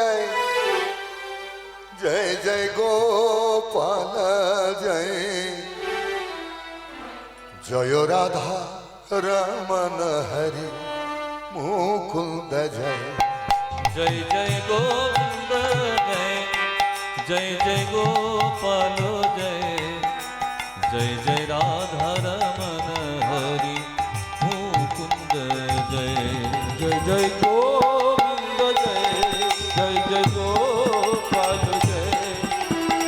জয় জয় জয় গোপাল জয় জয় রাধা রমন হরি মুকুন্দ জয় জয় জয় গোবিন্দ জয় জয় জয় গোপাল জয় জয় জয় রাধা রমন হরি মুকুন্দ জয় জয় জয় গো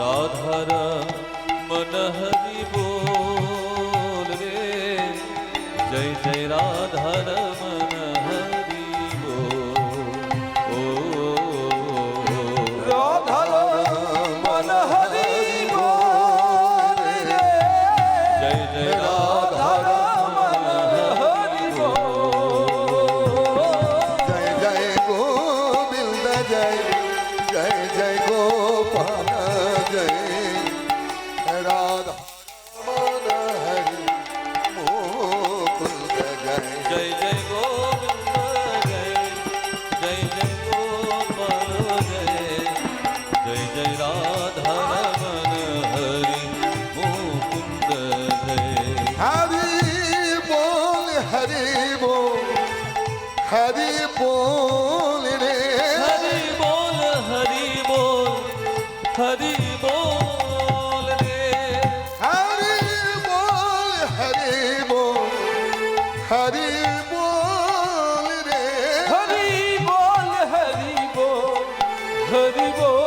राधारा मन हरि बोल रे। जय जय राधारम হরিবো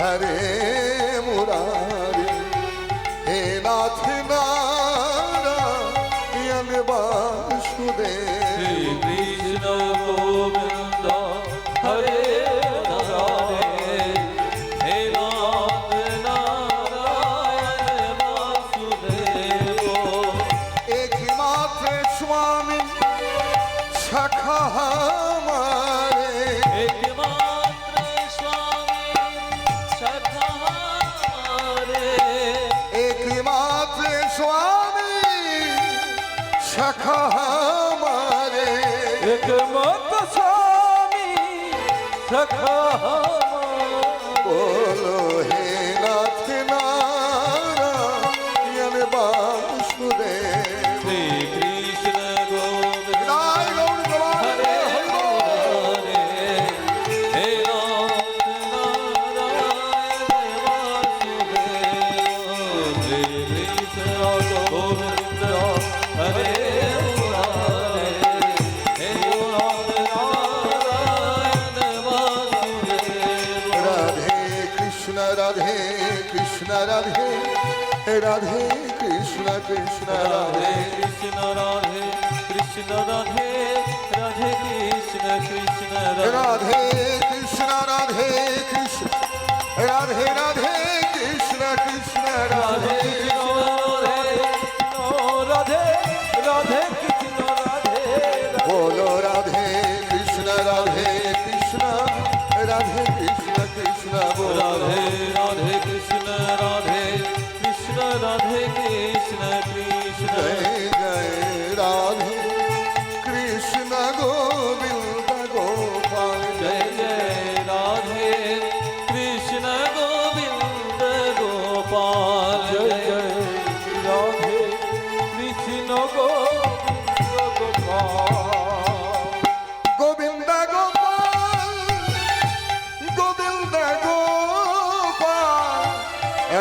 হরে মুরারি হে নাথ নারা বাসুদেব। স্বামী শাখা মারে এক মত স্বামী শাখা রাধে রাধে কৃষ্ণ কৃষ্ণ রাধে কৃষ্ণ রাধে কৃষ্ণ রাধে রাধে কৃষ্ণ কৃষ্ণ রাধে কৃষ্ণ রাধে কৃষ্ণ রাধে রাধে কৃষ্ণ কৃষ্ণ রাধে রাধে রাধে কৃষ্ণ রাধে বলো রাধে কৃষ্ণ রাধে কৃষ্ণ রাধে কৃষ্ণ কৃষ্ণ বলো রাধে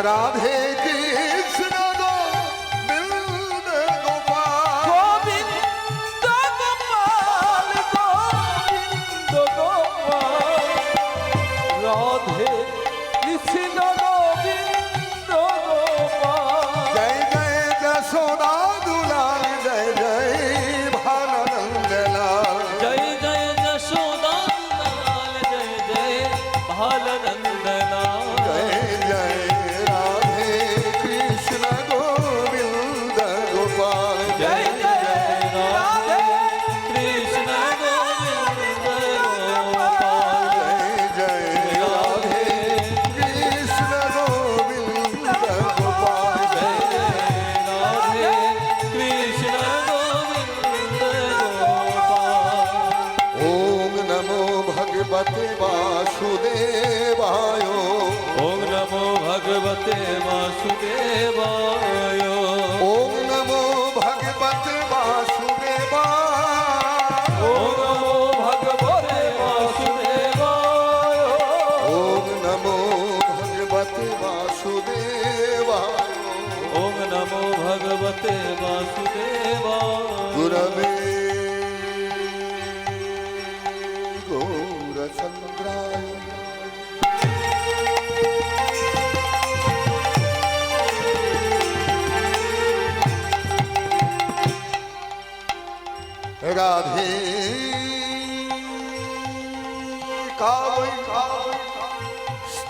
রাধে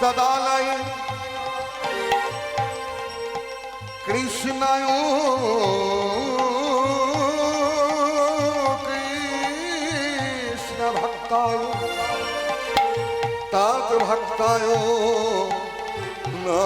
तदालय कृष्णयो कृष्ण भक्तायो तत् भक्तायो ना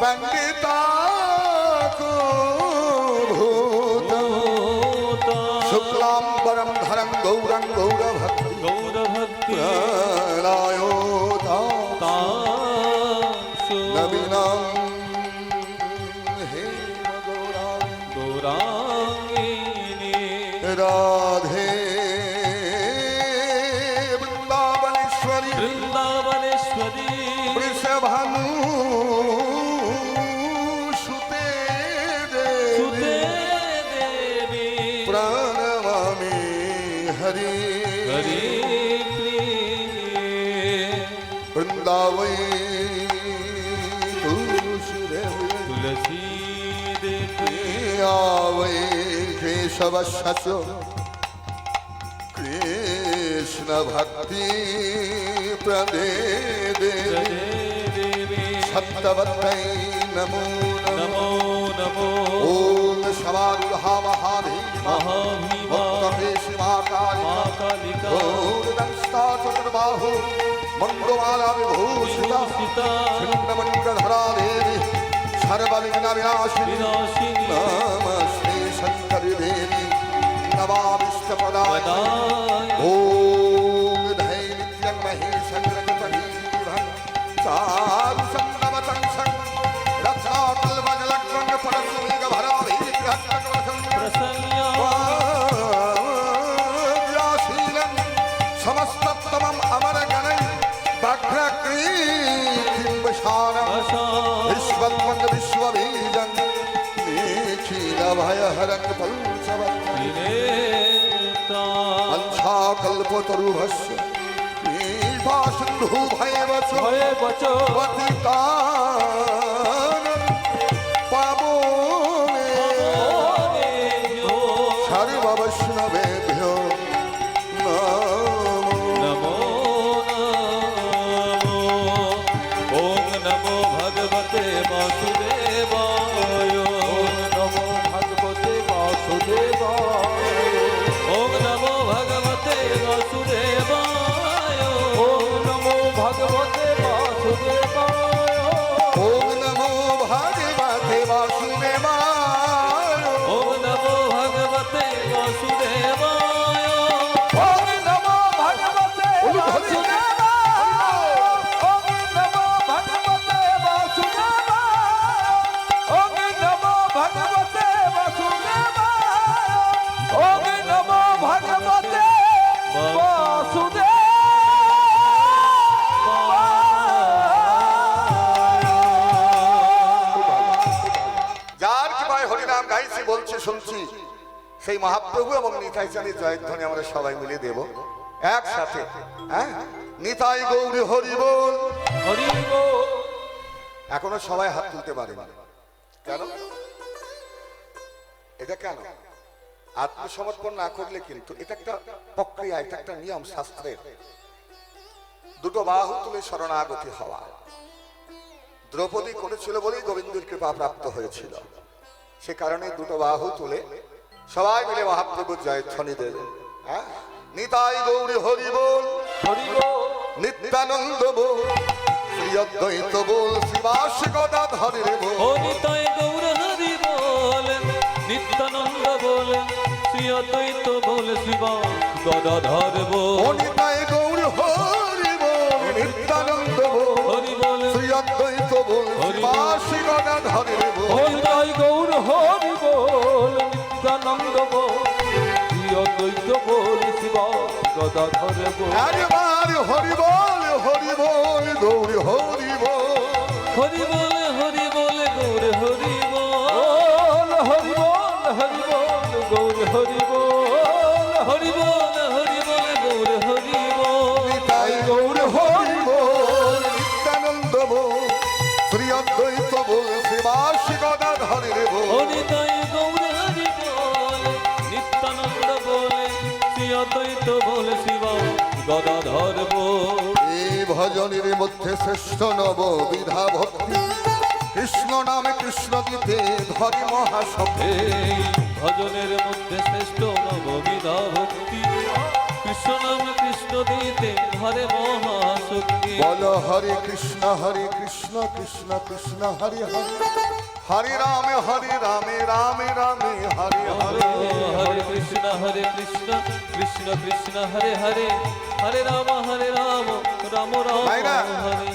पंडिता को भूत शुक्लाम परम धरम गौरंग गौरव भक्ति गौरव भक्ति प्राणवामी हरि। हरि वृंदावई। आवई केशव सचो कृष्ण भक्ति प्रदे देवी। नमो नमो। नमो ओम शवारुहा महादेव गौरदंस्ताचतुर्बाहु मङ्गलमाला विभूषिता छिन्नमण्डधरा देवी सर्वविघ्नविनाशिनि नमस्ते शङ्करि देवी नवाविष्टपदाय ॐ हरंग अंधा कल्प तरुभस्य नीलभा सिंधु भय वचो वतिता 播放。সেই মহাপ্রভু এবং নিতাই চাঁদের জয়ধ্বনি আমরা সবাই মিলে দেব। একসাথে হ্যাঁ? নিতাই গৌরী হরি বল। হরি এখনও সবাই হাত তুলতে পারেনি। কেন? এটা কেন? আত্মসমর্পণ না করলে কিন্তু এটা একটা প্রক্রিয়া এটা একটা নিয়ম শাস্ত্রের। দুটো বাহু তুলে শরণাগতি হওয়া। দ্রৌপদী করেছিল বলেই গোবিন্দের কৃপা প্রাপ্ত হয়েছিল। সে কারণে দুটো বাহু তুলে সবাই মিলে মহাপ্রভুর জয়ধ্বনি দেবে হ্যাঁ? নিতাই গৌরী হরি বল। হরি নিত্যানন্দ বল। শ্রী অদ্বৈত বল। শিবাস গদা ধরে বল। নিতাই গৌর হরি বল। নিত্যানন্দ বল। শ্রী অদ্বৈত বল। শিব গদাধর বল। অনিতায় গৌর হরি বল। নিত্যানন্দ বল। হরি বল। শ্রী অদ্বৈত বল। গদাধর বল হরি বল হরি বল গৌর হরি বল। হরি বল হরি বল গৌর হরি বল। হরি বল হরি বল গৌর হরি বল। হরি বল হরি বল গৌর হরি বল। নিতাই গৌর হরি বল নিত্যানন্দ বল। শ্রী অদ্বৈত বল শিবাসী গদা ধরে বল অনিতাই গৌর গদাধর বল এই ভজনের মধ্যে শ্রেষ্ঠ নব বিধা ভক্তি। কৃষ্ণ নামে কৃষ্ণ দিতে ধরে এই ভজনের মধ্যে শ্রেষ্ঠ নববিধা ভক্তি। কৃষ্ণ নাম কৃষ্ণ দিতে হরে মহাশক্তি। বল হরে কৃষ্ণ হরে কৃষ্ণ কৃষ্ণ কৃষ্ণ হরে হরে। হরে রামে হরে রামে রামে রামে হরে হরে হরে। কৃষ্ণ হরে কৃষ্ণ কৃষ্ণ কৃষ্ণ হরে হরে। হরে রাম হরে রাম রাম রাম? হরে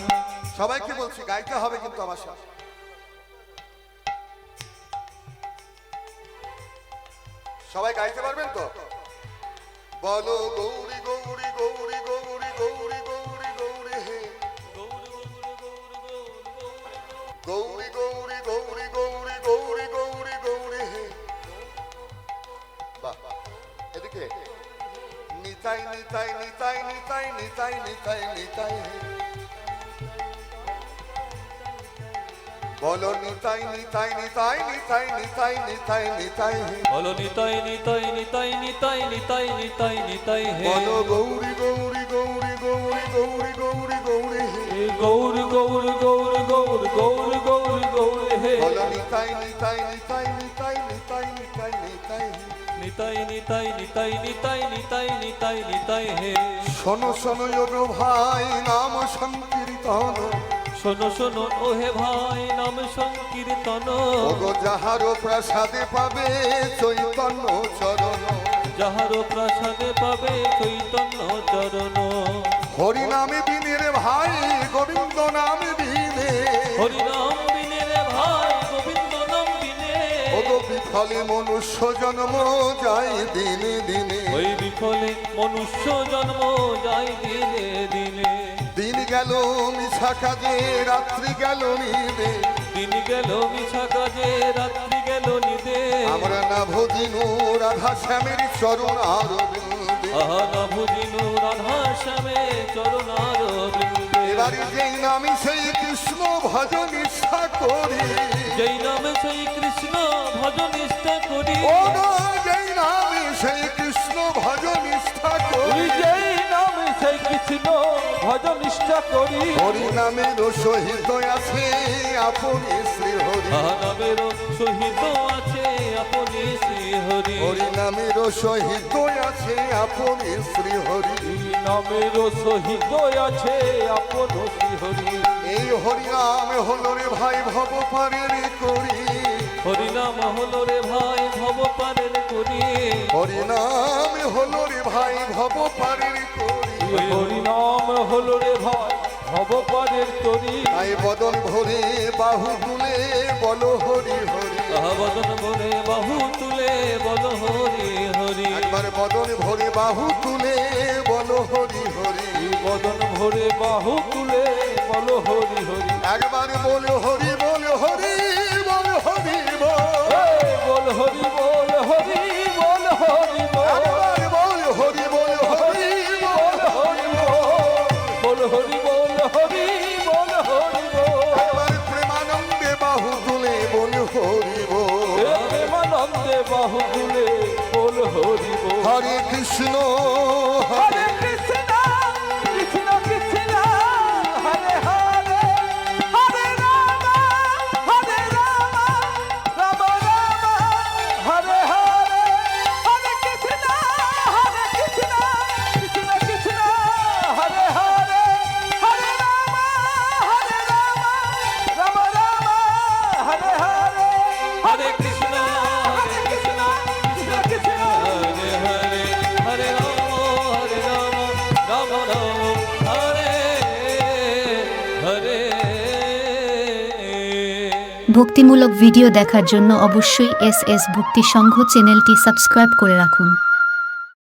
সবাইকে বলছি গাইতে হবে কিন্তু আমার সাথে সবাই গাইতে পারবেন তো? বলো গৌরী গৌরী গৌরী গৌরী গৌরী। গৌরী গৌরী গৌরী গৌরী গৌরী গৌরী গৌরী হে বাহ এদিকে নিতাই নিতাই নিতাই নিতাই নিতাই নিতাই নিতাই হে বলো নিতাই নিতাই নিতাই নিতাই নিতাই নিতাই নিতাই বলো নিতাই নিতাই নিতাই নিতাই নিতাই নিতাই নিতাই হে বলো গৌরী গৌরী গৌরী গৌরী গৌরী গৌরী গৌরী হে গৌর গৌর গৌর গৌর গৌর গৌর গৌর হে বলো নিতাই নিতাই নিতাই নিতাই নিতাই নিতাই নিতাই নিতাই নিতাই নিতাই নিতাই নিতাই নিতাই নিতাই হে শোনো শোনো ভাই নাম সংকীর্তন শোনো শোনো ওহে ভাই নাম সংকীর্তন। ওগো যাহারো প্রসাদে পাবে চৈতন্য চরণ। যাহারো প্রসাদে পাবে চৈতন্য চরণ। হরি নামে বিনে রে ভাই গোবিন্দ নামে বিনে। হরি নাম বিনে রে ভাই গোবিন্দ নাম বিনে। ওগো বিফলে মনুষ্য জন্ম যায় দিনে দিনে। ওই বিফলে মনুষ্য জন্ম যায় দিনে দিনে। দিন গেল মিছা কাজে রাত্রি গেল নিবে দিন গেল মিছা কাজে রাত্রি গেল নিদে আমরা না ভজিনু রাধা শ্যামের চরণ আর আহা না ভুজিনু রাধা শ্যামে চরণার বৃন্দে এবারে যেই নামি সেই কৃষ্ণ ভজন ইচ্ছা করি। যেই নামে সেই কৃষ্ণ ভজন নিষ্ঠা করি। ও যেই নামি সেই কৃষ্ণ ভজন ইচ্ছা করি। যেই নামে সেই কৃষ্ণ ভজন নিষ্ঠা করি। হরি নামের সহিত আছে আপনি শ্রী হরি নামের সহিত আছে আপনি শ্রী হরি হরি নামের সহিত আছে আপনি শ্রী হরি এই নামের সহিত আছে আপন হরি এই হরি নাম হলো রে ভাই ভব পারের করি। হরি নাম হলো রে ভাই ভব পারের করি। হরি নাম হলো রে ভাই ভব পারের করি। হরি নাম হলো রে ভাই ভবপারের তরি। তাই বদন ভরে বাহু তুলে বলো হরি হরি। বদন ভরে বাহু তুলে বল হরি হরি। একবার বদন ভরে বাহু তুলে বলো হরি হরি। বদন ভরে বাহু তুলে বলো হরি হরি। একবার বল হরি ভিডিও দেখার জন্য অবশ্যই এস এস ভক্তি সংঘ চ্যানেলটি সাবস্ক্রাইব করে রাখুন।